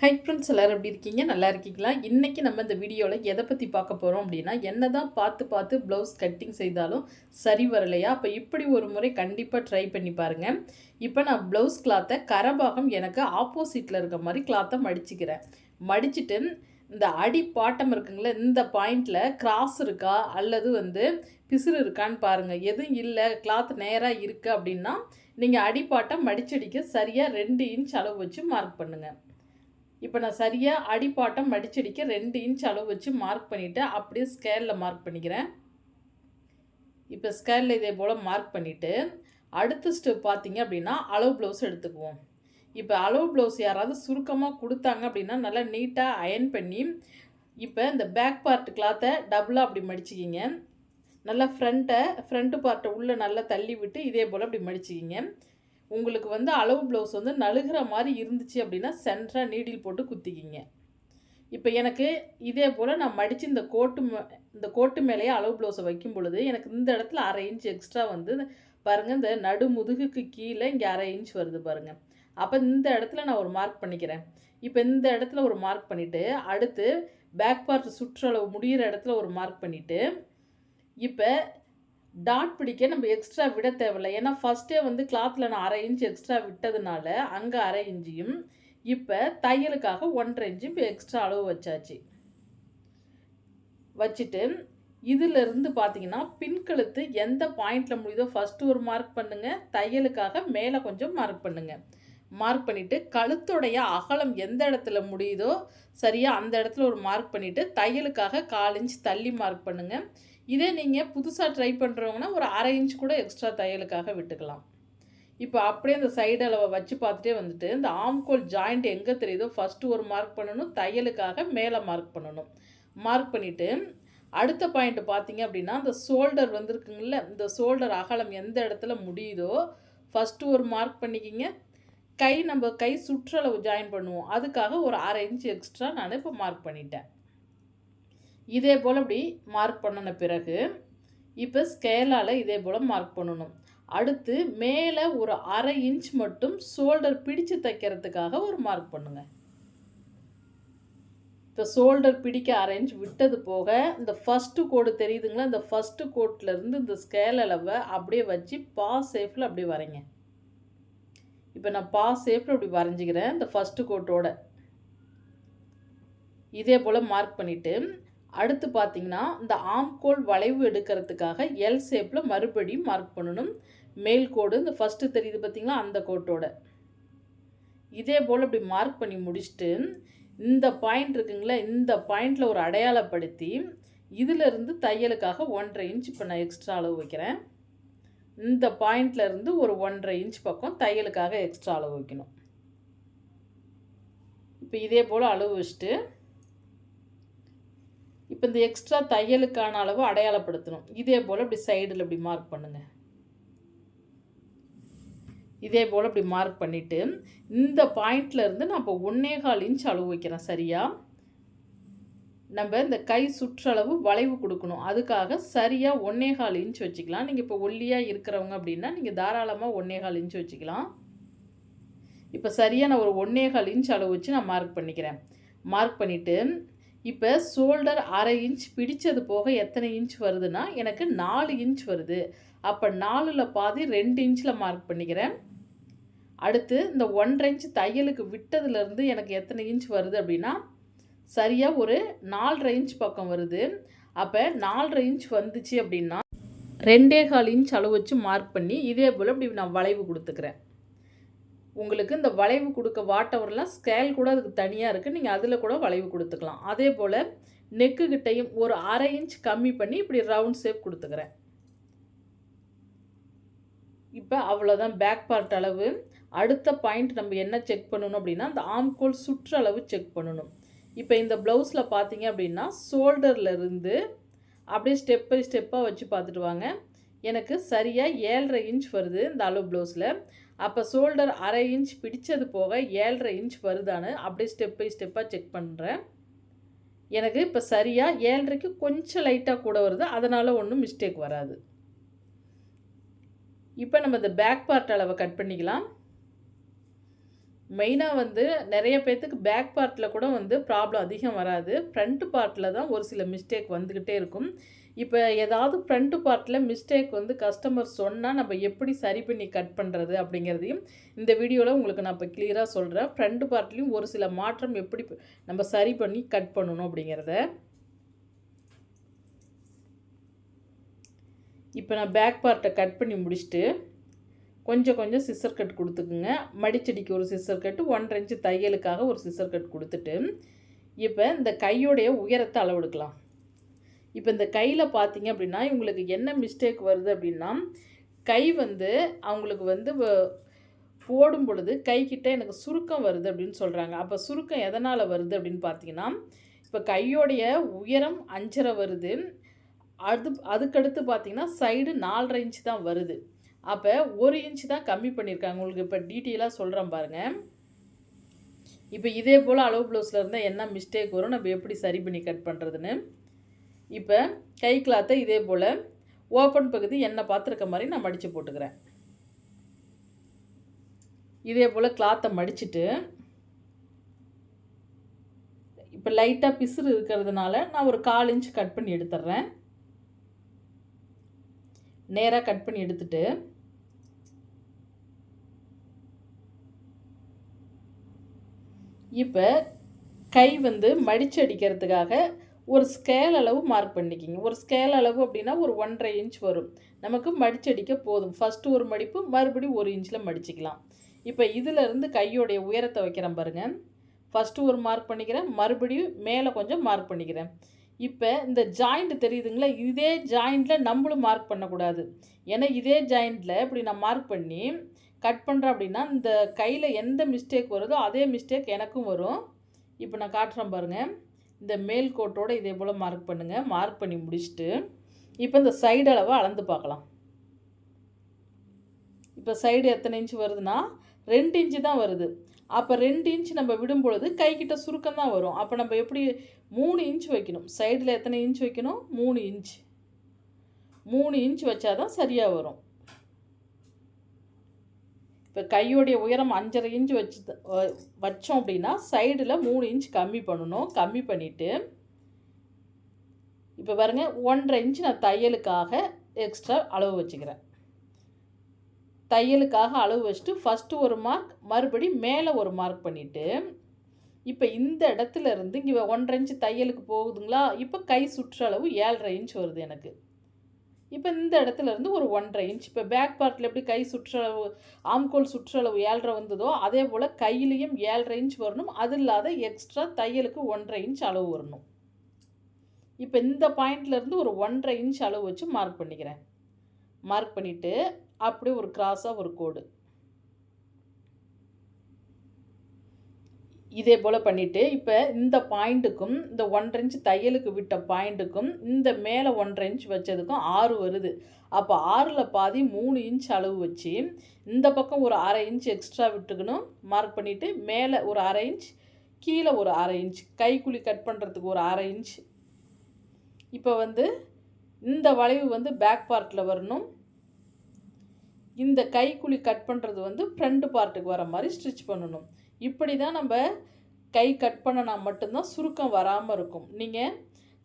Hi friends எல்லோரும் எப்படி இருக்கீங்க? நல்லா இருக்கீங்களா? இன்றைக்கி நம்ம இந்த வீடியோவில் எதை பற்றி பார்க்க போகிறோம் அப்படின்னா என்ன தான் பார்த்து பார்த்து ப்ளவுஸ் கட்டிங் செய்தாலும் சரி வரலையா? அப்போ இப்படி ஒரு முறை கண்டிப்பாக ட்ரை பண்ணி பாருங்கள் இப்போ நான் ப்ளவுஸ் கிளாத்தை கரபாகம் எனக்கு ஆப்போசிட்டில் இருக்க மாதிரி கிளாத்தை மடிச்சுக்கிறேன். மடிச்சுட்டு இந்த அடி பாட்டம் இருக்குங்களே இந்த பாயிண்டில் கிராஸ் இருக்கா? அல்லது வந்து பிசுறு இருக்கான்னு பாருங்கள் எதுவும் இல்லை கிளாத் நேராக இருக்குது அப்படின்னா நீங்கள் அடிப்பாட்டம் மடிச்சடிக்க சரியாக ரெண்டு இன்ச் அளவு வச்சு மார்க் பண்ணுங்கள் இப்போ நான் சரியாக அடிப்பாட்டம் மடிச்சடிக்க ரெண்டு இன்ச் அளவு வச்சு மார்க் பண்ணிவிட்டு அப்படியே ஸ்கேலில் மார்க் பண்ணிக்கிறேன். இப்போ ஸ்கேலில் இதே போல் மார்க் பண்ணிவிட்டு அடுத்த ஸ்டெப் பார்த்தீங்க அப்படின்னா அளவு ப்ளவுஸ் எடுத்துக்குவோம். இப்போ அளவு ப்ளவுஸ் யாராவது சுருக்கமாக கொடுத்தாங்க அப்படின்னா நல்லா நீட்டாக அயன் பண்ணி இப்போ இந்த பேக் பார்ட் கிளாத்தை டபுளாக அப்படி மடிச்சிக்கிங்க. நல்லா ஃப்ரண்ட்டை ஃப்ரண்ட்டு பார்ட்டை உள்ளே நல்லா தள்ளி விட்டு இதே போல் அப்படி மடிச்சிக்கிங்க. உங்களுக்கு வந்து அளவு ப்ளவுஸ் வந்து நழுகிற மாதிரி இருந்துச்சு அப்படின்னா சென்டராக நீடில் போட்டு குத்திக்கிங்க. இப்போ எனக்கு இதே போல் நான் மடித்து இந்த கோட்டு இந்த கோட்டு மேலேயே அளவு ப்ளவுஸை வைக்கும் பொழுது எனக்கு இந்த இடத்துல அரை இன்ச் எக்ஸ்ட்ரா வந்து பாருங்கள் இந்த நடு முதுகுக்கு கீழே இங்கே அரை இன்ச் வருது பாருங்கள் அப்போ இந்த இடத்துல நான் ஒரு மார்க் பண்ணிக்கிறேன். இப்போ இந்த இடத்துல ஒரு மார்க் பண்ணிவிட்டு அடுத்து பேக் பார்ட் சுற்றளவு முடிகிற இடத்துல ஒரு மார்க் பண்ணிவிட்டு இப்போ டாட் பிடிக்க நம்ம எக்ஸ்ட்ரா விட தேவையில்லை. ஏன்னா ஃபஸ்ட்டே வந்து கிளாத்தில் நான் அரை இன்ச் எக்ஸ்ட்ரா விட்டதுனால அங்கே அரை இன்ச்சியும் இப்போ தையலுக்காக ஒன்றரை இன்ச்சு இப்போ எக்ஸ்ட்ரா அளவு வச்சாச்சு. வச்சுட்டு இதிலிருந்து பார்த்தீங்கன்னா பின்கழுத்து எந்த பாயிண்டில் முடியுதோ ஃபஸ்ட்டு ஒரு மார்க் பண்ணுங்கள் தையலுக்காக மேலே கொஞ்சம் மார்க் பண்ணுங்கள் மார்க் பண்ணிவிட்டு கழுத்துடைய அகலம் எந்த இடத்துல முடியுதோ சரியாக அந்த இடத்துல ஒரு மார்க் பண்ணிவிட்டு தையலுக்காக கால் இன்ச் தள்ளி மார்க் பண்ணுங்கள் இதே நீங்கள் புதுசாக ட்ரை பண்ணுறவங்கன்னா ஒரு அரை இன்ச் கூட எக்ஸ்ட்ரா தையலுக்காக விட்டுக்கலாம். இப்போ அப்படியே அந்த சைடு அளவை வச்சு பார்த்துட்டே வந்துட்டு இந்த ஆம்கோல் ஜாயிண்ட் எங்கே தெரியுதோ ஃபஸ்ட்டு ஒரு மார்க் பண்ணணும் தையலுக்காக மேலே மார்க் பண்ணணும். மார்க் பண்ணிவிட்டு அடுத்த பாயிண்ட் பார்த்தீங்க அப்படின்னா அந்த ஷோல்டர் வந்துருக்குங்கள இந்த ஷோல்டர் அகலம் எந்த இடத்துல முடியுதோ ஃபஸ்ட்டு ஒரு மார்க் பண்ணிக்கிங்க. கை நம்ம கை சுற்றளவு ஜாயின் பண்ணுவோம். அதுக்காக ஒரு அரை இன்ச் எக்ஸ்ட்ரா நான் இப்போ மார்க் பண்ணிட்டேன். இதே போல் இப்படி மார்க் பண்ணின பிறகு இப்போ ஸ்கேலால் இதே போல் மார்க் பண்ணணும். அடுத்து மேலே ஒரு அரை இன்ச் மட்டும் ஷோல்டர் பிடிச்சு தைக்கிறதுக்காக ஒரு மார்க் பண்ணுங்க. இப்போ ஷோல்டர் பிடிக்க அரை இன்ச் விட்டது போக இந்த ஃபஸ்ட்டு கோடு தெரியுதுங்களா? இந்த ஃபஸ்ட்டு கோட்லேருந்து இந்த ஸ்கேல் அளவை அப்படியே வச்சு பா சேஃபில் அப்படியே வரைங்க. இப்போ நான் பா சேஃபில் அப்படி வரைஞ்சிக்கிறேன் இந்த ஃபஸ்ட்டு கோட்டோட. இதே போல் மார்க் பண்ணிவிட்டு அடுத்து பார்த்தீங்கன்னா இந்த ஆம்கோல் வளைவு எடுக்கிறதுக்காக எல் ஷேப்பில் மறுபடியும் மார்க் பண்ணணும். மேல் கோடு இந்த ஃபஸ்ட்டு தெரியுது பார்த்தீங்களா அந்த கோட்டோட. இதே போல் இப்படி மார்க் பண்ணி முடிச்சுட்டு இந்த பாயிண்ட் இருக்குங்களா இந்த பாயிண்டில் ஒரு அடையாளப்படுத்தி இதிலிருந்து தையலுக்காக ஒன்றரை இன்ச் இப்போ நான் எக்ஸ்ட்ரா அளவு வைக்கிறேன். இந்த பாயிண்ட்லேருந்து ஒரு ஒன்றரை இன்ச் பக்கம் தையலுக்காக எக்ஸ்ட்ரா அளவு வைக்கணும். இப்போ இதே போல் அளவு வச்சுட்டு இப்போ இந்த எக்ஸ்ட்ரா தையலுக்கான அளவு அடையாளப்படுத்தணும். இதே போல் இப்படி சைடில் இப்படி மார்க் பண்ணுங்கள் இதே போல் இப்படி மார்க் பண்ணிவிட்டு இந்த பாயிண்ட்லேருந்து நான் இப்போ ஒன்னேகால் இன்ச் அளவு வைக்கிறேன் சரியாக நம்ம இந்த கை சுற்றளவு வளைவு கொடுக்கணும். அதுக்காக சரியாக ஒன்னேகால் இன்ச் வச்சுக்கலாம். நீங்கள் இப்போ ஒல்லியாக இருக்கிறவங்க அப்படின்னா நீங்கள் தாராளமாக ஒன்றே கால் இன்ச் வச்சுக்கலாம். இப்போ சரியாக நான் ஒரு ஒன்றே கால் இன்ச் அளவு வச்சு நான் மார்க் பண்ணிக்கிறேன். மார்க் பண்ணிவிட்டு இப்போ ஷோல்டர் அரை இன்ச் பிடித்தது போக எத்தனை இன்ச் வருதுன்னா எனக்கு நாலு இன்ச் வருது. அப்போ நாலில் பாதி ரெண்டு இன்ச்சில் மார்க் பண்ணிக்கிறேன். அடுத்து இந்த ஒன்றரை இன்ச் தையலுக்கு விட்டதுலேருந்து எனக்கு எத்தனை இன்ச் வருது அப்படின்னா சரியாக ஒரு நாலரை இன்ச் பக்கம் வருது. அப்போ நாலரை இன்ச் வந்துச்சு அப்படின்னா ரெண்டே கால் இன்ச் அளவு வச்சு மார்க் பண்ணி இதே போல் இப்படி நான் வளைவு கொடுத்துக்கிறேன். உங்களுக்கு இந்த வளைவு கொடுக்க வாட்டவர்லாம் ஸ்கேல் கூட அதுக்கு தனியாக இருக்குது நீங்கள் அதில் கூட வளைவு கொடுத்துக்கலாம். அதே போல் நெக்கு கிட்டையும் ஒரு அரை இன்ச் கம்மி பண்ணி இப்படி ரவுண்ட் ஷேப் கொடுத்துக்கிறேன். இப்போ அவ்வளோதான் பேக் பார்ட் அளவு. அடுத்த பாயிண்ட் நம்ம என்ன செக் பண்ணணும் அப்படின்னா அந்த ஆம்கோல் சுற்றளவு செக் பண்ணணும். இப்போ இந்த ப்ளவுஸில் பார்த்தீங்க அப்படின்னா ஷோல்டர்லேருந்து அப்படியே ஸ்டெப் பை ஸ்டெப்பாக வச்சு பார்த்துட்டு வாங்க. எனக்கு சரியாக ஏழரை இன்ச் வருது இந்த அளவு ப்ளவுஸில் அப்போ ஷோல்டர் அரை இன்ச் பிடிச்சது போக ஏழரை இன்ச் வருதான்னு அப்படியே ஸ்டெப் பை ஸ்டெப்பாக செக் பண்ணுறேன் எனக்கு இப்போ சரியாக ஏழரைக்கு கொஞ்சம் லைட்டாக கூட வருது அதனால் ஒன்றும் மிஸ்டேக் வராது. இப்போ நம்ம இந்த பேக் பார்ட் அளவை கட் பண்ணிக்கலாம். மெயினாக வந்து நிறைய பேர்த்துக்கு பேக் பார்ட்டில் கூட வந்து ப்ராப்ளம் அதிகம் வராது. ஃப்ரண்ட் பார்ட்டில் தான் ஒரு சில மிஸ்டேக் வந்துக்கிட்டே இருக்கும். இப்போ ஏதாவது ஃப்ரண்ட் பார்ட்டில் மிஸ்டேக் வந்து கஸ்டமர் சொன்னால் நம்ம எப்படி சரி பண்ணி கட் பண்ணுறது அப்படிங்கிறதையும் இந்த வீடியோவில் உங்களுக்கு நான் இப்போ கிளியராக சொல்கிறேன் ஃப்ரண்ட் பார்ட்லேயும் ஒரு சில மாற்றம் எப்படி நம்ம சரி பண்ணி கட் பண்ணணும் அப்படிங்கிறத. இப்போ நான் பேக் பார்ட்டை கட் பண்ணி முடிச்சுட்டு கொஞ்சம் கொஞ்சம் சிஸ்ஸர் கட் கொடுத்துக்குங்க. மடிச்செடிக்கு ஒரு சிஸ்ஸர் கட்டு ஒன்றரை இன்ச்சு தையலுக்காக ஒரு சிஸ்ஸர் கட் கொடுத்துட்டு இப்போ இந்த கையோடைய உயரத்தை அளவெடுக்கலாம். இப்போ இந்த கையில் பார்த்தீங்க அப்படின்னா இவங்களுக்கு என்ன மிஸ்டேக் வருது அப்படின்னா கை வந்து அவங்களுக்கு வந்து வ- போடும் பொழுது கைக்கிட்ட எனக்கு சுருக்கம் வருது அப்படின்னு சொல்கிறாங்க அப்போ சுருக்கம் எதனால் வருது அப்படின்னு பார்த்தீங்கன்னா இப்போ கையோடைய உயரம் அஞ்சரை வருது. அது அதுக்கடுத்து பார்த்தீங்கன்னா சைடு நாலரை இன்ச் தான் வருது. அப்போ ஒரு இன்ச் தான் கம்மி பண்ணியிருக்காங்க உங்களுக்கு இப்போ டீட்டெயிலாக சொல்கிறேன் பாருங்கள் இப்போ இதே போல் அளவு ப்ளவுஸில் இருந்தால் என்ன மிஸ்டேக் வரும்? நம்ம எப்படி சரி பண்ணி கட் பண்ணுறதுன்னு இப்போ கை கிளாத்தை இதே போல் ஓப்பன் பகுதி எண்ணெய் பார்த்துருக்க மாதிரி நான் மடித்து போட்டுக்கிறேன். இதே போல் கிளாத்தை மடிச்சுட்டு இப்போ லைட்டாக பிசுறு இருக்கிறதுனால நான் ஒரு கால் இன்ச் கட் பண்ணி எடுத்துட்றேன் நேராக கட் பண்ணி எடுத்துட்டு இப்போ கை வந்து மடிச்சு அடிக்கிறதுக்காக ஒரு ஸ்கேல் அளவு மார்க் பண்ணிக்கிங்க. ஒரு ஸ்கேல் அளவு அப்படின்னா ஒரு ஒன்றரை இன்ச் வரும். நமக்கு மடிச்சடிக்க போதும். ஃபஸ்ட்டு ஒரு மடிப்பு மறுபடியும் ஒரு இன்ச்சில் மடிச்சுக்கலாம். இப்போ இதிலிருந்து கையோடைய உயரத்தை வைக்கிறேன் பாருங்கள் ஃபஸ்ட்டு ஒரு மார்க் பண்ணிக்கிறேன். மறுபடியும் மேலே கொஞ்சம் மார்க் பண்ணிக்கிறேன். இப்போ இந்த ஜாயிண்ட் தெரியுதுங்களா? இதே ஜாயிண்டில் நம்மளும் மார்க் பண்ணக்கூடாது. ஏன்னா இதே ஜாயிண்டில் இப்படி நான் மார்க் பண்ணி கட் பண்ணுறேன் அப்படின்னா இந்த கையில் எந்த மிஸ்டேக் வருதோ அதே மிஸ்டேக் எனக்கும் வரும். இப்போ நான் காட்டுறேன் பாருங்கள் இந்த மேல் கோட்டோட இதே போல் மார்க் பண்ணுங்கள் மார்க் பண்ணி முடிச்சுட்டு இப்போ இந்த சைடு அளவை அளந்து பார்க்கலாம். இப்போ சைடு எத்தனை இன்ச் வருதுன்னா ரெண்டு இன்ச்சு தான் வருது. அப்போ ரெண்டு இன்ச் நம்ம விடும் பொழுது கைக்கிட்ட சுருக்கம் தான் வரும். அப்போ நம்ம எப்படி மூணு இன்ச் வைக்கணும்? சைடில் எத்தனை இன்ச் வைக்கணும்? மூணு இன்ச் மூணு இன்ச் வச்சாதான் சரியாக வரும். இப்போ கையோடைய உயரம் அஞ்சரை இன்ச் வச்சு வச்சோம் அப்படின்னா சைடில் மூணு இன்ச் கம்மி பண்ணணும். கம்மி பண்ணிவிட்டு இப்போ பாருங்க ஒன்றரை இன்ச் நான் தையலுக்காக எக்ஸ்ட்ரா அளவு வச்சுக்கிறேன். தையலுக்காக அளவு வச்சுட்டு ஃபஸ்ட்டு ஒரு மார்க் மறுபடி மேலே ஒரு மார்க் பண்ணிவிட்டு இப்போ இந்த இடத்துல இருந்து இங்கே ஒன்றரை இன்ச் தையலுக்கு போகுதுங்களா? இப்போ கை சுற்றளவு ஏழரை இன்ச் வருது எனக்கு. இப்போ இந்த இடத்துல இருந்து ஒரு ஒன்றரை இன்ச் இப்போ பேக் பார்ட்டில் எப்படி கை சுற்றளவு ஆம்கோல் சுற்றளவு ஏழரை வந்ததோ அதே போல் கையிலையும் ஏழரை இன்ச் வரணும். அது இல்லாத எக்ஸ்ட்ரா தையலுக்கு ஒன்றரை இன்ச் அளவு வரணும். இப்போ இந்த பாயிண்ட்லேருந்து ஒரு ஒன்றரை இன்ச் அளவு வச்சு மார்க் பண்ணிக்கிறேன். மார்க் பண்ணிவிட்டு அப்படியே ஒரு கிராஸாக ஒரு கோடு. இதே போல் பண்ணிவிட்டு இப்போ இந்த பாயிண்ட்டுக்கும் இந்த ஒன்றரை இன்ச் தையலுக்கு விட்ட பாயிண்ட்டுக்கும் இந்த மேலே ஒன்றரை இன்ச் வச்சதுக்கும் ஆறு வருது. அப்போ ஆறில் பாதி மூணு இன்ச் அளவு வச்சு இந்த பக்கம் ஒரு அரை இன்ச் எக்ஸ்ட்ரா விட்டுக்கணும். மார்க் பண்ணிவிட்டு மேலே ஒரு அரை இன்ச் கீழே ஒரு அரை இன்ச் கைக்குழி கட் பண்ணுறதுக்கு ஒரு அரை இன்ச் இப்போ வந்து இந்த வளைவு வந்து பேக் பார்ட்டில் வரணும். இந்த கைக்குழி கட் பண்ணுறது வந்து ஃப்ரண்ட் பார்ட்டுக்கு வர மாதிரி ஸ்டிச் பண்ணணும். இப்படி தான் நம்ம கை கட் பண்ணினா மட்டும்தான் சுருக்கம் வராமல் இருக்கும். நீங்கள்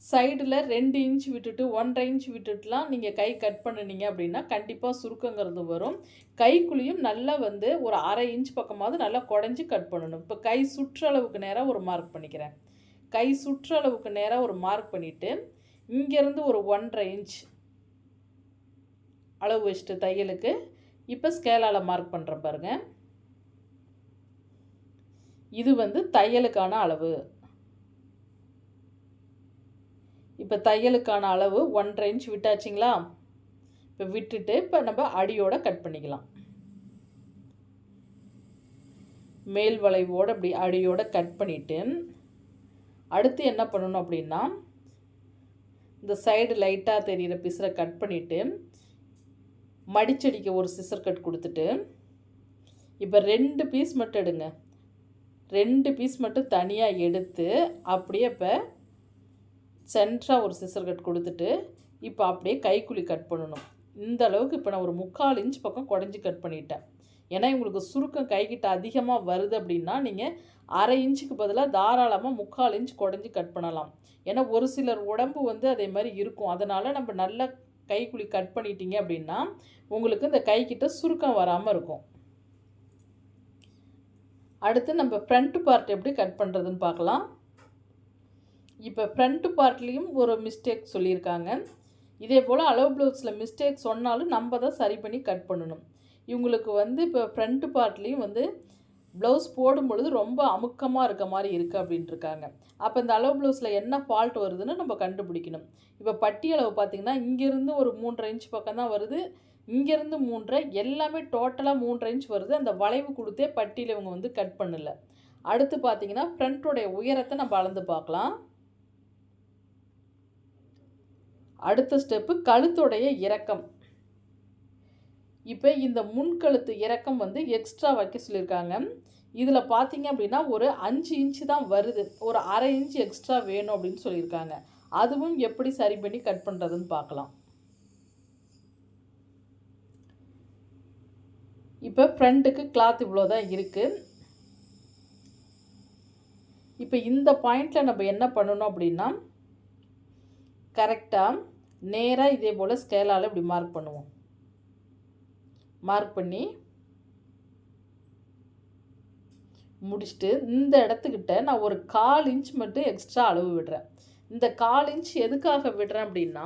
சைடில் ரெண்டு இன்ச் விட்டுட்டு ஒன்றரை இன்ச் விட்டுட்டுலாம் நீங்கள் கை கட் பண்ணினீங்க அப்படின்னா கண்டிப்பாக சுருக்கங்கிறது வரும். கைக்குழியும் நல்லா வந்து ஒரு அரை இன்ச் பக்கமாவது நல்லா குடஞ்சி கட் பண்ணணும். இப்போ கை சுற்றளவுக்கு நேராக ஒரு மார்க் பண்ணிக்கிறேன். கை சுற்றளவுக்கு நேராக ஒரு மார்க் பண்ணிவிட்டு இங்கேருந்து ஒரு ஒன்றரை இன்ச் அளவு வச்சுட்டு தையலுக்கு இப்போ ஸ்கேலால் மார்க் பண்ணுறேன் பாருங்கள் இது வந்து தையலுக்கான அளவு. இப்போ தையலுக்கான அளவு ஒன்றரை இன்ச் விட்டாச்சுங்களா? இப்போ விட்டுட்டு இப்போ நம்ம அடியோட கட் பண்ணிக்கலாம். மேல் வளைவோடு அப்படி அடியோட கட் பண்ணிவிட்டு அடுத்து என்ன பண்ணணும் அப்படின்னா இந்த சைடு லைட்டாக தெரிகிற பிசரை கட் பண்ணிவிட்டு மடிச்சடிக்க ஒரு சிசர் கட் கொடுத்துட்டு இப்போ ரெண்டு பீஸ் மட்டும் எடுங்க. ரெண்டு பீஸ் மட்டும் தனியாக எடுத்து அப்படியே இப்போ சென்ட்ராக ஒரு சிசர் கட் கொடுத்துட்டு இப்போ அப்படியே கைக்குழி கட் பண்ணணும். இந்த அளவுக்கு இப்போ நான் ஒரு முக்கால் இன்ச் பக்கம் குடஞ்சி கட் பண்ணிட்டேன். ஏன்னா உங்களுக்கு சுருக்கம் கைக்கிட்ட அதிகமாக வருது அப்படின்னா நீங்கள் அரை இன்ச்சுக்கு பதிலாக தாராளமாக முக்கால் இன்ச் குடஞ்சி கட் பண்ணலாம். ஏன்னா ஒரு சிலர் உடம்பு வந்து அதே மாதிரி இருக்கும். அதனால் நம்ம நல்லா கைக்குழி கட் பண்ணிட்டீங்க அப்படின்னா உங்களுக்கு இந்த கைக்கிட்ட சுருக்கம் வராமல் இருக்கும். அடுத்து நம்ம ஃப்ரண்ட் பார்ட் எப்படி கட் பண்ணுறதுன்னு பார்க்கலாம். இப்போ ஃப்ரண்ட் பார்ட்லேயும் ஒரு மிஸ்டேக் சொல்லியிருக்காங்க. இதே போல் அளவு ப்ளவுஸில் மிஸ்டேக் சொன்னாலும் நம்ம தான் சரி பண்ணி கட் பண்ணணும். இவங்களுக்கு வந்து இப்போ ஃப்ரண்ட் பார்ட்லேயும் வந்து ப்ளவுஸ் போடும் பொழுது ரொம்ப அமுக்கமாக இருக்க மாதிரி இருக்குது அப்படின்ட்டுருக்காங்க அப்போ இந்த அளவு ப்ளவுஸில் என்ன ஃபால்ட் வருதுன்னு நம்ம கண்டுபிடிக்கணும். இப்போ பட்டி அளவு பார்த்திங்கன்னா இங்கேருந்து ஒரு மூன்றரை இன்ச் பக்கம் தான் வருது. இங்கேருந்து மூன்றரை எல்லாமே டோட்டலாக மூன்றரை இன்ச் வருது. அந்த வளைவு கொடுத்தே பட்டியில் இவங்க வந்து கட் பண்ணல. அடுத்து பார்த்தீங்கன்னா ஃப்ரண்ட்டோடைய உயரத்தை நம்ம அளந்து பார்க்கலாம். அடுத்த ஸ்டெப்பு கழுத்துடைய இறக்கம். இப்போ இந்த முன்கழுத்து இறக்கம் வந்து எக்ஸ்ட்ரா வைக்க சொல்லியிருக்காங்க. இதில் பார்த்தீங்க அப்படின்னா ஒரு அஞ்சு இன்ச்சு தான் வருது. ஒரு அரை இன்ச்சு எக்ஸ்ட்ரா வேணும் அப்படின்னு சொல்லியிருக்காங்க. அதுவும் எப்படி சரி பண்ணி கட் பண்ணுறதுன்னு பார்க்கலாம். இப்போ ஃப்ரண்ட்டுக்கு கிளாத் இவ்வளோ தான் இருக்குது இப்போ இந்த பாயிண்டில் நம்ம என்ன பண்ணணும் அப்படின்னா கரெக்டாக நேராக இதே போல் ஸ்கேலால் இப்படி மார்க் பண்ணுவோம். மார்க் பண்ணி முடிச்சுட்டு இந்த இடத்துக்கிட்ட நான் ஒரு கால் இன்ச் மட்டும் எக்ஸ்ட்ரா அளவு விடுறேன். இந்த கால் இன்ச் எதுக்காக விடுறேன் அப்படின்னா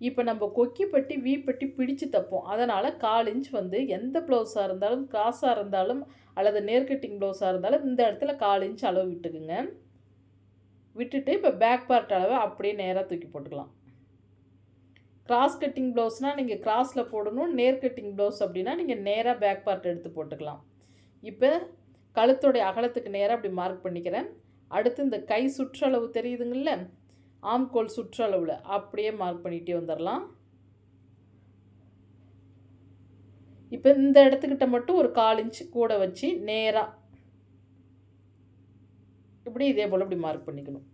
இப்போ நம்ம கொக்கி பட்டி வீ பட்டி பிடிச்சு தப்போம். அதனால் கால் இன்ச் வந்து எந்த ப்ளவுஸாக இருந்தாலும் கிராஸாக இருந்தாலும் அல்லது நேர்கட்டிங் ப்ளவுஸாக இருந்தாலும் இந்த இடத்துல கால் இன்ச் அளவு விட்டுக்குங்க. விட்டுட்டு இப்போ பேக் பார்ட் அளவை அப்படியே நேராக தூக்கி போட்டுக்கலாம். கிராஸ் கட்டிங் ப்ளவுஸ்னால் நீங்கள் கிராஸில் போடணும். நேர் கட்டிங் ப்ளவுஸ் அப்படின்னா நீங்கள் நேராக பேக் பார்ட் எடுத்து போட்டுக்கலாம். இப்போ கழுத்தோடைய அகலத்துக்கு நேராக அப்படி மார்க் பண்ணிக்கிறேன். அடுத்து இந்த கை சுற்றளவு தெரியுதுங்கள்ல ஆம்கோல் சுற்றளவில். அப்படியே மார்க் பண்ணிகிட்டே வந்துடலாம் இப்போ இந்த இடத்துக்கிட்ட மட்டும் ஒரு கால் இன்ச்சு கூட வச்சு நேராக இப்படி இதே போல் இப்படி மார்க் பண்ணிக்கணும்.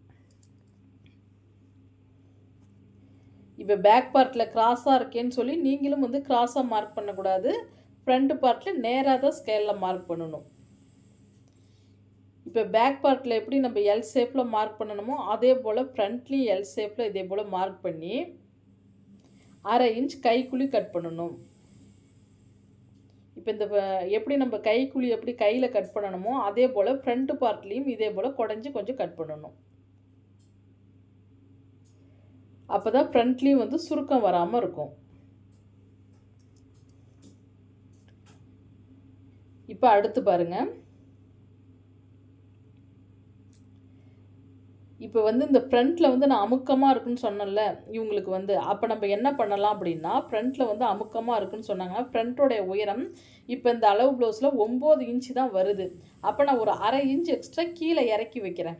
இப்போ பேக் பார்ட்டில் கிராஸாக இருக்கேன்னு சொல்லி நீங்களும் வந்து கிராஸாக மார்க் பண்ணக்கூடாது. ஃப்ரண்ட் பார்ட்டில் நேராக தான் ஸ்கேலில் மார்க் பண்ணணும். இப்போ பேக் பார்ட்டில் எப்படி நம்ம எல் ஷேப்பில் மார்க் பண்ணணுமோ அதே போல் ஃப்ரண்ட்லேயும் எல் ஷேப்பில் இதே போல் மார்க் பண்ணி அரை இன்ச் கைக்குழி கட் பண்ணணும். இப்போ இந்த எப்படி நம்ம கைக்குழி எப்படி கையில் கட் பண்ணணுமோ அதே போல் ஃப்ரண்ட்டு பார்ட்லேயும் இதே போல் குடஞ்சி கொஞ்சம் கட் பண்ணணும். அப்போ தான் ஃப்ரண்ட்லேயும் வந்து சுருக்கம் வராமல் இருக்கும். இப்போ அடுத்து பாருங்கள் இப்போ வந்து இந்த ஃப்ரண்ட்டில் வந்து நான் அமுக்கமாக இருக்குன்னு சொன்னேன்ல இவங்களுக்கு வந்து. அப்போ நம்ம என்ன பண்ணலாம் அப்படின்னா ஃப்ரண்ட்டில் வந்து அமுக்கமாக இருக்குன்னு சொன்னாங்கன்னா ஃப்ரண்ட்டோடைய உயரம் இப்போ இந்த அளவு ப்ளவுஸில் ஒம்பது இன்ச்சு தான் வருது. அப்போ நான் ஒரு அரை இன்ச் எக்ஸ்ட்ரா கீழே இறக்கி வைக்கிறேன்.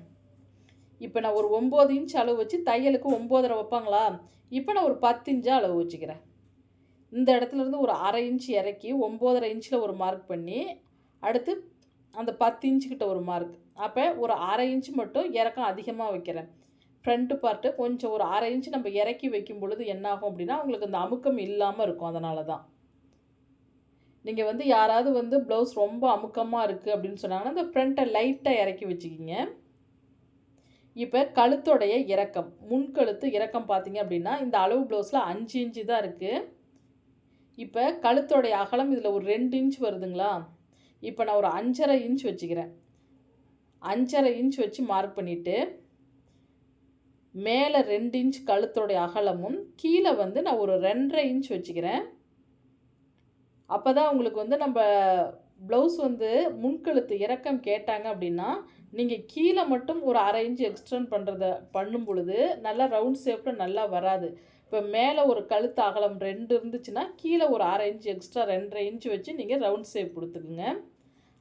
இப்போ நான் ஒரு ஒம்பது இன்ச் அளவு வச்சு தையலுக்கு ஒம்போதரை வைப்பாங்களா? இப்போ நான் ஒரு பத்து இன்ச்சாக அளவு வச்சுக்கிறேன். இந்த இடத்துலேருந்து ஒரு அரை இன்ச் இறக்கி ஒம்போதரை இன்ச்சில் ஒரு மார்க் பண்ணி அடுத்து அந்த பத்து இன்ச்சுக்கிட்ட ஒரு மார்க் அப்போ ஒரு அரை இன்ச்சு மட்டும் இறக்கம் அதிகமாக வைக்கிறேன். ஃப்ரண்ட்டு பார்ட்டு கொஞ்சம் ஒரு அரை இன்ச்சு நம்ம இறக்கி வைக்கும் பொழுது என்னாகும் அப்படின்னா உங்களுக்கு அந்த அமுக்கம் இல்லாமல் இருக்கும். அதனால தான் நீங்கள் வந்து யாராவது வந்து ப்ளவுஸ் ரொம்ப அமுக்கமாக இருக்குது அப்படின்னு சொன்னாங்கன்னா இந்த ஃப்ரண்ட்டை லைட்டாக இறக்கி வச்சுக்கிங்க. இப்போ கழுத்தோடைய இறக்கம். முன்கழுத்து இறக்கம் பார்த்தீங்க அப்படின்னா இந்த அளவு ப்ளவுஸில் அஞ்சு இன்ச்சு தான் இருக்குது இப்போ கழுத்தோடைய அகலம் இதில் ஒரு ரெண்டு இன்ச் வருதுங்களா? இப்போ நான் ஒரு அஞ்சரை இன்ச் வச்சுக்கிறேன். அஞ்சரை இன்ச் வச்சு மார்க் பண்ணிவிட்டு மேலே ரெண்டு இன்ச் கழுத்தோடைய அகலமும் கீழே வந்து நான் ஒரு ரெண்டரை இன்ச் வச்சுக்கிறேன். அப்போ தான் உங்களுக்கு வந்து நம்ம ப்ளவுஸ் வந்து முன்கழுத்து இறக்கம் கேட்டாங்க அப்படின்னா நீங்கள் கீழே மட்டும் ஒரு அரை இன்ச் எக்ஸ்டெண்ட் பண்ணுறத பண்ணும் பொழுது நல்லா ரவுண்ட் ஷேப்பில் நல்லா வராது. இப்போ மேலே ஒரு கழுத்து அகலம் ரெண்டு இருந்துச்சுன்னா கீழே ஒரு அரை இன்ச் எக்ஸ்ட்ரா ரெண்டரை இன்ச் வச்சு நீங்கள் ரவுண்ட் ஷேப் கொடுத்துக்குங்க.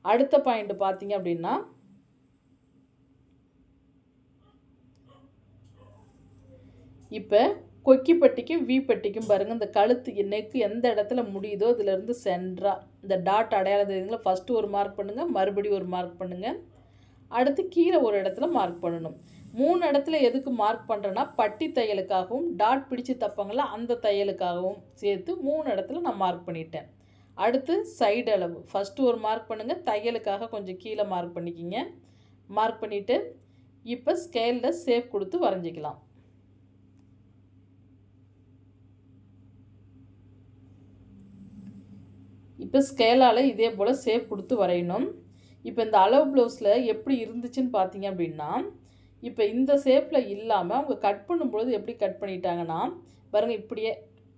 அடுத்த பாயிண்ட் பார்த்தீங்க அப்படின்னா இப்போ கொக்கி பட்டிக்கும் வி பட்டிக்கும் பாருங்கள் இந்த கழுத்து நெக்கு எந்த இடத்துல முடியுதோ இதிலேருந்து சென்ட்ராக இந்த டாட் அடையாளம் தெரியுதுங்களா? ஃபஸ்ட்டு ஒரு மார்க் பண்ணுங்கள் மறுபடியும் ஒரு மார்க் பண்ணுங்கள் அடுத்து கீழே ஒரு இடத்துல மார்க் பண்ணணும். மூணு இடத்துல எதுக்கு மார்க் பண்ணுறேன்னா பட்டி தையலுக்காகவும் டாட் பிடிச்சி தப்பாங்களா அந்த தையலுக்காகவும் சேர்த்து மூணு இடத்துல நான் மார்க் பண்ணிட்டேன். அடுத்து சைடு அளவு. ஃபஸ்ட்டு ஒரு மார்க் பண்ணுங்கள் தையலுக்காக கொஞ்சம் கீழே மார்க் பண்ணிக்கிங்க. மார்க் பண்ணிவிட்டு இப்போ ஸ்கேலில் சேப் கொடுத்து வரைஞ்சிக்கலாம். இப்போ ஸ்கேலால் இதே போல் சேப் கொடுத்து வரையணும். இப்போ இந்த அளவு ப்ளவுஸில் எப்படி இருந்துச்சுன்னு பார்த்தீங்க அப்படின்னா இப்போ இந்த ஷேப்பில் இல்லாமல் அவங்க கட் பண்ணும்பொழுது எப்படி கட் பண்ணிட்டாங்கன்னா பாருங்கள் இப்படியே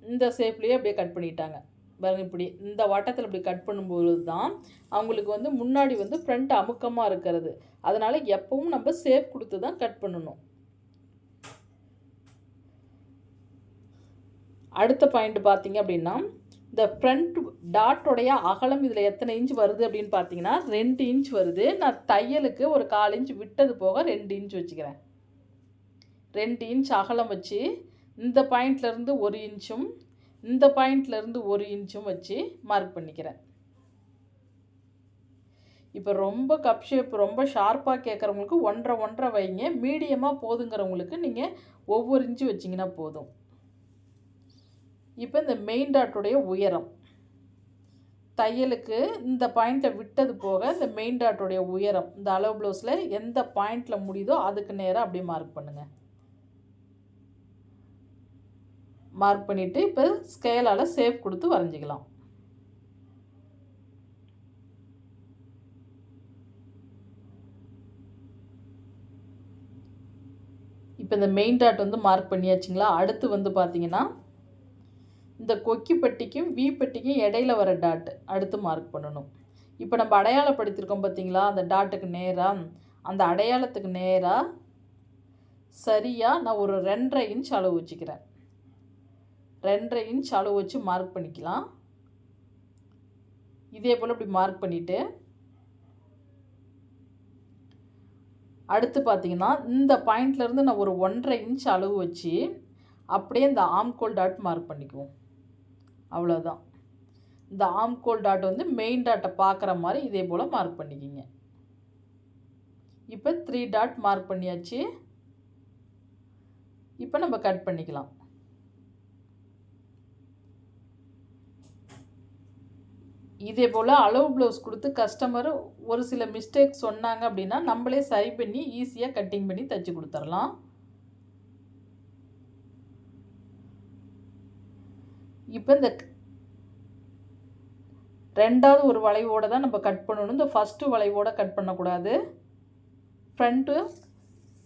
இந்த ஷேப்லேயே அப்படியே கட் பண்ணிட்டாங்க. பாருங்கள் இப்படி இந்த வட்டத்தில் இப்படி கட் பண்ணும்பொழுது தான் அவங்களுக்கு வந்து முன்னாடி வந்து ஃப்ரண்ட் அமுக்கமாக இருக்கிறது. அதனால் எப்பவும் நம்ம சேஃப் கொடுத்து தான் கட் பண்ணணும். அடுத்த பாயிண்ட் பார்த்தீங்க அப்படின்னா இந்த ஃப்ரண்ட் டாட்டோடைய அகலம் இதில் எத்தனை இன்ச் வருது அப்படின்னு பார்த்தீங்கன்னா ரெண்டு இன்ச் வருது. நான் தையலுக்கு ஒரு கால் இன்ச் விட்டது போக ரெண்டு இன்ச் வச்சுக்கிறேன். ரெண்டு இன்ச் அகலம் வச்சு இந்த பாயிண்ட்லேருந்து ஒரு இன்ச்சும் இந்த பாயிண்ட்லேருந்து ஒரு இன்ச்சும் வச்சு மார்க் பண்ணிக்கிறேன். இப்போ ரொம்ப கப் ஷேப் ரொம்ப ஷார்ப்பாக கேட்குறவங்களுக்கு ஒன்றரை ஒன்றரை வைங்க. மீடியமாக போதுங்கிறவங்களுக்கு நீங்கள் ஒவ்வொரு இன்ச்சு வச்சிங்கன்னா போதும். இப்போ இந்த மெயின் டாட்டுடைய உயரம். தையலுக்கு இந்த பாயிண்ட்டை விட்டது போக இந்த மெயின் டாட்டுடைய உயரம் இந்த அளவு ப்ளவுஸில் எந்த பாயிண்டில் முடியுதோ அதுக்கு நேராக அப்படியே மார்க் பண்ணுங்கள் மார்க் பண்ணிவிட்டு இப்போ ஸ்கேலால் சேஃப் கொடுத்து வரைஞ்சிக்கலாம். இப்போ இந்த மெயின் டாட் வந்து மார்க் பண்ணியாச்சுங்களா? அடுத்து வந்து பார்த்தீங்கன்னா இந்த கொக்கி பட்டிக்கும் வி பட்டிக்கும் இடையில வர டாட் அடுத்து மார்க் பண்ணணும். இப்போ நம்ம அடையாளப்படுத்தியிருக்கோம் பார்த்தீங்களா அந்த டாட்டுக்கு நேராக அந்த அடையாளத்துக்கு நேராக சரியாக நான் ஒரு ரெண்டரை இன்ச் அளவு வச்சுக்கிறேன். ரெண்டரை இன்ச் அளவு வச்சு மார்க் பண்ணிக்கலாம். இதே போல் இப்படி மார்க் பண்ணிவிட்டு அடுத்து பார்த்தீங்கன்னா இந்த பாயிண்ட்லேருந்து நான் ஒரு ஒன்றரை இன்ச் அளவு வச்சு அப்படியே இந்த ஆம்கோல் டாட் மார்க் பண்ணிக்குவோம். அவ்வளோதான் இந்த ஆம்கோல் டாட் வந்து மெயின் டாட்டை பார்க்குற மாதிரி இதே போல் மார்க் பண்ணிக்கிங்க. இப்போ த்ரீ டாட் மார்க் பண்ணியாச்சு. இப்போ நம்ம கட் பண்ணிக்கலாம். இதே போல் அளவு ப்ளவுஸ் கொடுத்து கஸ்டமர் ஒரு சில மிஸ்டேக் சொன்னாங்க அப்படின்னா நம்மளே சரி பண்ணி ஈஸியாக கட்டிங் பண்ணி தைச்சி கொடுத்துர்லாம் இப்போ இந்த ரெண்டாவது ஒரு வளைவோடு தான் நம்ம கட் பண்ணணும். இந்த ஃபஸ்ட்டு வளைவோடு கட் பண்ணக்கூடாது. ஃப்ரண்ட்டு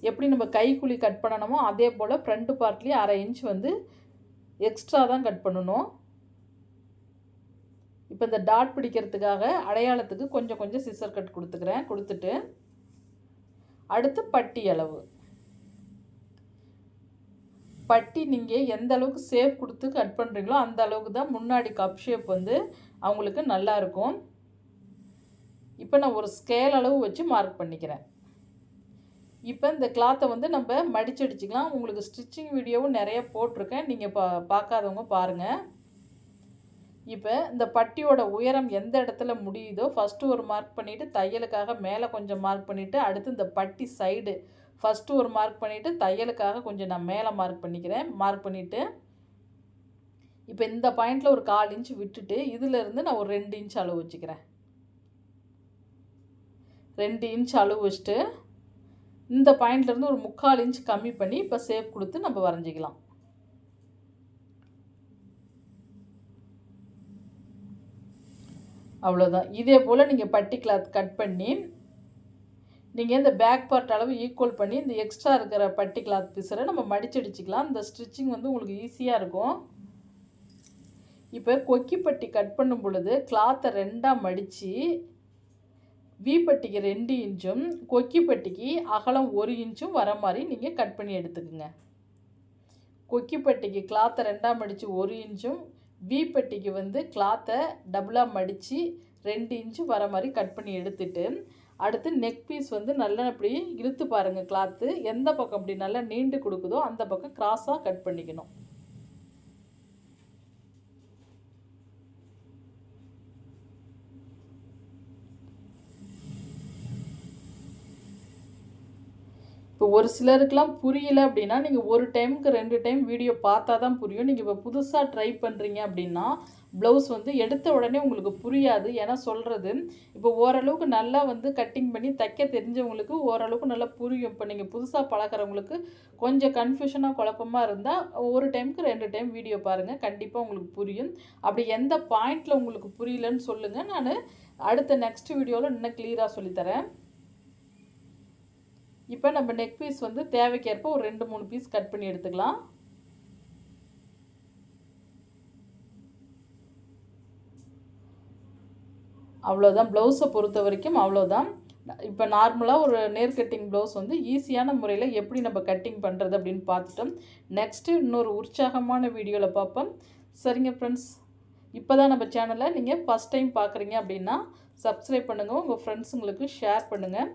எப்படி நம்ம கைக்குழி கட் பண்ணணுமோ அதே போல் ஃப்ரண்ட்டு பார்ட்லேயும் அரை இன்ச் வந்து எக்ஸ்ட்ரா தான் கட் பண்ணணும். இப்போ இந்த டாட் பிடிக்கிறதுக்காக அடையாளத்துக்கு கொஞ்சம் கொஞ்சம் சிசர் கட் கொடுத்துக்கிறேன். கொடுத்துட்டு அடுத்து பட்டி அளவு. பட்டி நீங்கள் எந்த அளவுக்கு ஷேப் கொடுத்து கட் பண்ணுறீங்களோ அந்த அளவுக்கு தான் முன்னாடி கப் ஷேப் வந்து அவங்களுக்கு நல்லா இருக்கும். இப்போ நான் ஒரு ஸ்கேல் அளவு வச்சு மார்க் பண்ணிக்கிறேன். இப்போ இந்த கிளாத்தை வந்து நம்ம மடிச்சடிச்சிக்கலாம் உங்களுக்கு ஸ்டிச்சிங் வீடியோவும் நிறைய போட்டிருக்கேன். நீங்கள் பா பார்க்காதவங்க பாருங்கள் இப்போ இந்த பட்டியோட உயரம் எந்த இடத்துல முடியுதோ ஃபஸ்ட்டு ஒரு மார்க் பண்ணிவிட்டு தையலுக்காக மேலே கொஞ்சம் மார்க் பண்ணிவிட்டு அடுத்து இந்த பட்டி சைடு ஃபஸ்ட்டு ஒரு மார்க் பண்ணிவிட்டு தையலுக்காக கொஞ்சம் நான் மேலே மார்க் பண்ணிக்கிறேன். மார்க் பண்ணிவிட்டு இப்போ இந்த பாயிண்டில் ஒரு கால் இன்ச் விட்டுட்டு இதிலேருந்து நான் ஒரு ரெண்டு இன்ச் அளவு வச்சுக்கிறேன். ரெண்டு இன்ச் அளவு வச்சுட்டு இந்த பாயிண்ட்லேருந்து ஒரு முக்கால் இன்ச் கம்மி பண்ணி இப்போ சேப் கொடுத்து நம்ம வரைஞ்சிக்கலாம். அவ்வளோதான் இதே போல் நீங்கள் பட்டி கிளாத் கட் பண்ணி நீங்கள் இந்த பேக் பார்ட் அளவு ஈக்குவல் பண்ணி இந்த எக்ஸ்ட்ரா இருக்கிற பட்டி கிளாத் பீஸரை நம்ம மடிச்சடிச்சிக்கலாம் இந்த ஸ்டிச்சிங் வந்து உங்களுக்கு ஈஸியாக இருக்கும். இப்போ கொக்கி பட்டி கட் பண்ணும் பொழுது கிளாத்தை ரெண்டாக மடித்து வி பட்டிக்கு ரெண்டு இன்ச்சும் கொக்கி பட்டிக்கு அகலம் ஒரு இன்ச்சும் வர மாதிரி நீங்கள் கட் பண்ணி எடுத்துக்கோங்க. கொக்கி பட்டிக்கு கிளாத்தை ரெண்டாக மடித்து ஒரு இன்ச்சும் வி வந்து கிளாத்தை டபுளாக மடித்து ரெண்டு இன்ச்சு வர மாதிரி கட் பண்ணி எடுத்துட்டு அடுத்து நெக் பீஸ் வந்து நல்லா இப்படி இழுத்து பாருங்கள் கிளாத்து எந்த பக்கம் அப்படி நல்லா நீண்டு கொடுக்குதோ அந்த பக்கம் கிராஸாக கட் பண்ணிக்கணும். இப்போ ஒரு சிலருக்கெலாம் புரியல அப்படின்னா நீங்கள் ஒரு டைமுக்கு ரெண்டு டைம் வீடியோ பார்த்தா தான் புரியும். நீங்கள் இப்போ புதுசாக ட்ரை பண்ணுறீங்க அப்படின்னா ப்ளவுஸ் வந்து எடுத்த உடனே உங்களுக்கு புரியாது. ஏன்னா சொல்கிறது இப்போ ஓரளவுக்கு நல்லா வந்து கட்டிங் பண்ணி தைக்க தெரிஞ்சவங்களுக்கு ஓரளவுக்கு நல்லா புரியும். இப்போ நீங்கள் புதுசாக பழக்கிறவங்களுக்கு கொஞ்சம் கன்ஃபியூஷனாக குழப்பமாக இருந்தால் ஒரு டைமுக்கு ரெண்டு டைம் வீடியோ பாருங்கள் கண்டிப்பாக உங்களுக்கு புரியும். அப்படி எந்த பாயிண்டில் உங்களுக்கு புரியலன்னு சொல்லுங்கள் நான் அடுத்த நெக்ஸ்ட் வீடியோவில் இன்னும் கிளியராக சொல்லித்தரேன். இப்போ நம்ம நெக் பீஸ் வந்து தேவைக்கேற்ப ஒரு ரெண்டு மூணு பீஸ் கட் பண்ணி எடுத்துக்கலாம். அவ்வளோதான் ப்ளவுஸை பொறுத்த வரைக்கும் அவ்வளோதான் இப்போ நார்மலாக ஒரு நேர் கட்டிங் ப்ளவுஸ் வந்து ஈஸியான முறையில் எப்படி நம்ம கட்டிங் பண்ணுறது அப்படின்னு பார்த்துட்டோம். நெக்ஸ்ட்டு இன்னொரு உற்சாகமான வீடியோவில் பார்ப்போம். சரிங்க ஃப்ரெண்ட்ஸ் இப்போ தான் நம்ம சேனலை நீங்கள் ஃபஸ்ட் டைம் பார்க்குறீங்க அப்படின்னா சப்ஸ்கிரைப் பண்ணுங்கள் உங்கள் ஃப்ரெண்ட்ஸுங்களுக்கு ஷேர் பண்ணுங்கள்